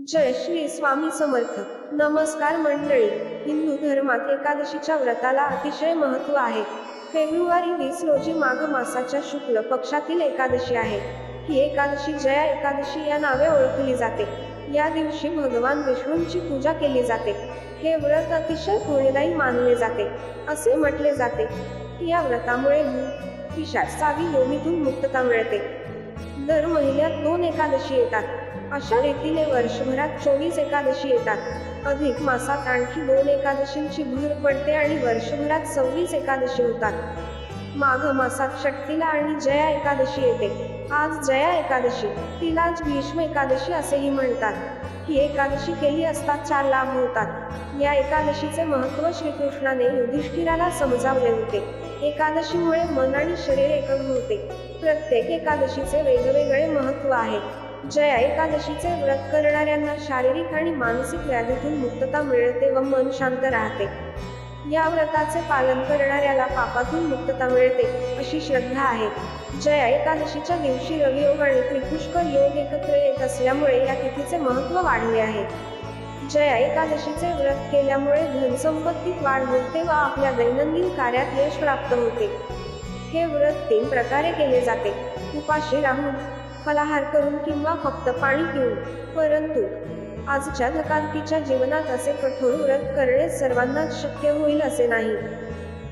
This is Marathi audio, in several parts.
जय श्री स्वामी समर्थ. नमस्कार मंडळी. हिंदू धर्मात एकादशीच्या व्रताला अतिशय महत्त्व आहे. फेब्रुवारी वीस रोजी माघ मासाच्या शुक्ल पक्षातील एकादशी आहे. ही एकादशी जया एकादशी या नावे ओळखली जाते. या दिवशी भगवान विष्णूंची पूजा केली जाते. हे व्रत अतिशय पुण्यदायी मानले जाते असे म्हटले जाते. या व्रतामुळे भूत सावी योनीतून मुक्तता मिळते. दर महिन्यात दोन एकादशी येतात. अशा रीतीने वर्षभरात चोवीस एकादशी येतात. अधिक मासात आणखी दोन एकादशींची भर पडते आणि वर्षभरात सव्वीस एकादशी होतात. माघ मासात शक्तीला आणि जया एकादशी येते. आज जया एकादशी तिलाच भीष्म एकादशी असेही म्हणतात. ही एकादशी केली असता चार लाभ होतात या एकादशीचे महत्त्व श्रीकृष्णाने युधिष्ठिराला समजावले होते. एकादशीमुळे मन आणि शरीर एकग होते. प्रत्येक एकादशीचे वेगवेगळे महत्त्व आहे. जया एकादशीचे व्रत करणाऱ्यांना शारीरिक आणि मानसिक व्याधीतून मुक्तता मिळते व मन शांत राहते. या व्रताचे पालन करणाऱ्याला पापातून मुक्तता मिळते अशी श्रद्धा आहे. जया एकादशीच्या दिवशी रवियोग आणि त्रिपुष्कर योग एकत्र येत असल्यामुळे या तिथीचे महत्त्व वाढले आहे. जया एकादशीचे व्रत केल्यामुळे धनसंपत्तीत वाढ होते व आपल्या दैनंदिन कार्यात यश प्राप्त होते. हे व्रत तीन प्रकारे केले जाते. उपाशी राहून फलाहार करून किंवा फक्त पाणी पिऊन. परंतु आजच्या धकांतीच्या जीवनात असे कठोर व्रत करणे सर्वांनाच शक्य होईल असे नाही.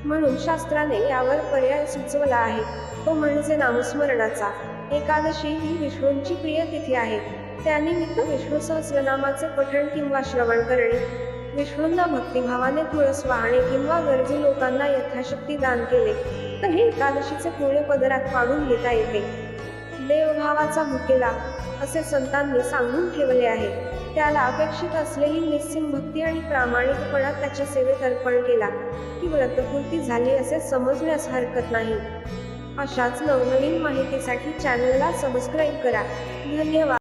म्हणून शास्त्राने यावर पर्याय सुचवला आहे. तो म्हणजे नामस्मरणाचा. एकादशी ही विष्णूंची प्रिय तिथी आहे. त्यानिमित्त विष्णू सहस्रनामाचे पठण किंवा श्रवण करणे. विष्णूंना भक्तिभावाने तुळस वाहणे किंवा गरजू लोकांना यथाशक्ती दान केले तर हे एकादशीचे पुण्य पदरात पाडून घेता येते. देवभावाचा भुकेला असे संतांनी सांगून ठेवले आहे. त्याला अपेक्षित असलेली निस्सीम भक्ती आणि प्रामाणिकपणा त्याच्या सेवेत अर्पण केला. की व्रतपूर्ती झाली असे समजण्यास हरकत नाही. अशाच नवनवीन माहितीसाठी चॅनलला सबस्क्राईब करा. धन्यवाद.